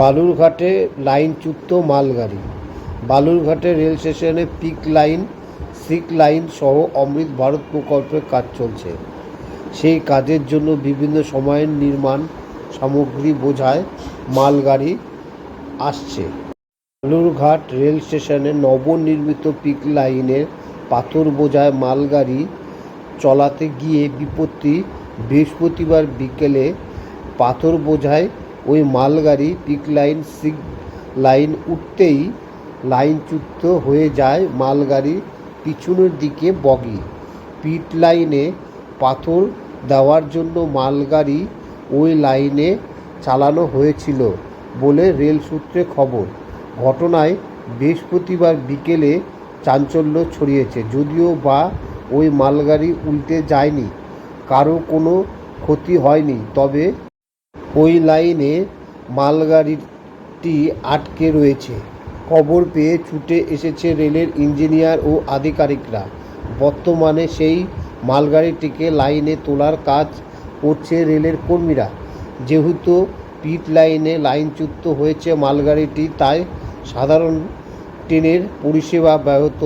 বালুরঘাটে লাইনচ্যুত মালগাড়ি। বালুরঘাটে রেল স্টেশনে পিক লাইন, সিক লাইন সহ অমৃত ভারত প্রকল্পের কাজ চলছে। সেই কাজের জন্য বিভিন্ন সময়ের নির্মাণ সামগ্রী বোঝায় মালগাড়ি আসছে। বালুরঘাট রেল স্টেশনে নবনির্মিত পিক লাইনের পাথর বোঝায় মালগাড়ি চলাতে গিয়ে বিপত্তি। বৃহস্পতিবার বিকেলে পাথর বোঝায় ওই মালগাড়ি পিক লাইন সিক লাইন উঠতেই লাইনচ্যুত হয়ে যায় মালগাড়ির পিছনের দিকে বগি। পিট লাইনে পাথর দেওয়ার জন্য মালগাড়ি ওই লাইনে চালানো হয়েছিল বলে রেল সূত্রে খবর। ঘটনায় বৃহস্পতিবার বিকেলে চাঞ্চল্য ছড়িয়েছে, যদিও বা ওই মালগাড়ি উল্টে যায়নি, কারও কোনো ক্ষতি হয়নি, তবে ওই লাইনে মালগাড়িটি আটকে রয়েছে। খবর পেয়ে ছুটে এসেছে রেলের ইঞ্জিনিয়ার ও আধিকারিকরা। বর্তমানে সেই মালগাড়িটিকে লাইনে তোলার কাজ করছে রেলের কর্মীরা। যেহেতু পিট লাইনে লাইনচ্যুত হয়েছে মালগাড়িটি, তাই সাধারণ ট্রেনের পরিষেবা ব্যাহত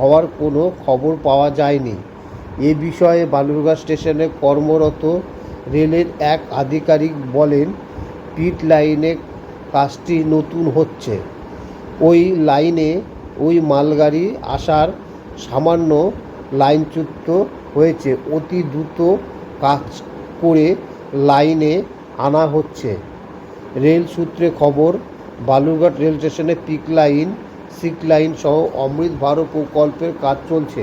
হওয়ার কোনো খবর পাওয়া যায়নি। এ বিষয়ে বালুরঘাট স্টেশনে কর্মরত রেলের এক আধিকারিক বলেন, পিট লাইনে কাজটি নতুন হচ্ছে। ওই লাইনে ওই মালগাড়ি আসার সামান্য লাইনচ্যুত হয়েছে। অতি দ্রুত কাজ করে লাইনে আনা হচ্ছে। রেল সূত্রে খবর, বালুরঘাট রেল স্টেশনে পিক লাইন, সিক লাইন সহ অমৃত ভারত প্রকল্পের কাজ চলছে।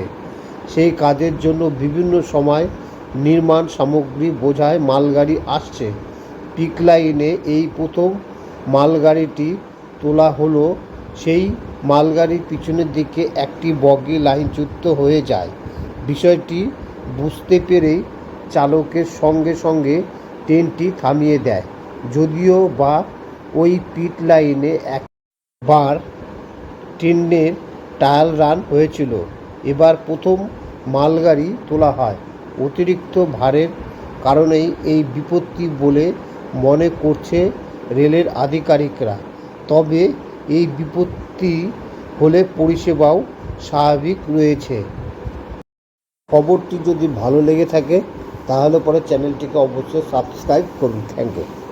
সেই কাজের জন্য বিভিন্ন সময় নির্মাণ সামগ্রী বোঝায় মালগাড়ি আসছে। পিক লাইনে এই প্রথম মালগাড়িটি তোলা হলো। সেই মালগাড়ির পিছনের দিকে একটি বগি লাইনচ্যুত হয়ে যায়। বিষয়টি বুঝতে পেরেই চালকের সঙ্গে সঙ্গে ট্রেনটি থামিয়ে দেয়। যদিও বা ওই পিট লাইনে একবার ট্রেনের ট্রায়াল রান হয়েছিল। এবার প্রথম মালগাড়ি তোলা হয়। অতিরিক্ত ভারের কারণেই এই বিপত্তি বলে মনে করছে রেলের আধিকারিকরা। তবে এই বিপত্তি হলে পরিষেবাও স্বাভাবিক রয়েছে। খবরটি যদি ভালো লেগে থাকে, তাহলে পরে চ্যানেলটিকে অবশ্যই সাবস্ক্রাইব করুন। Thank you.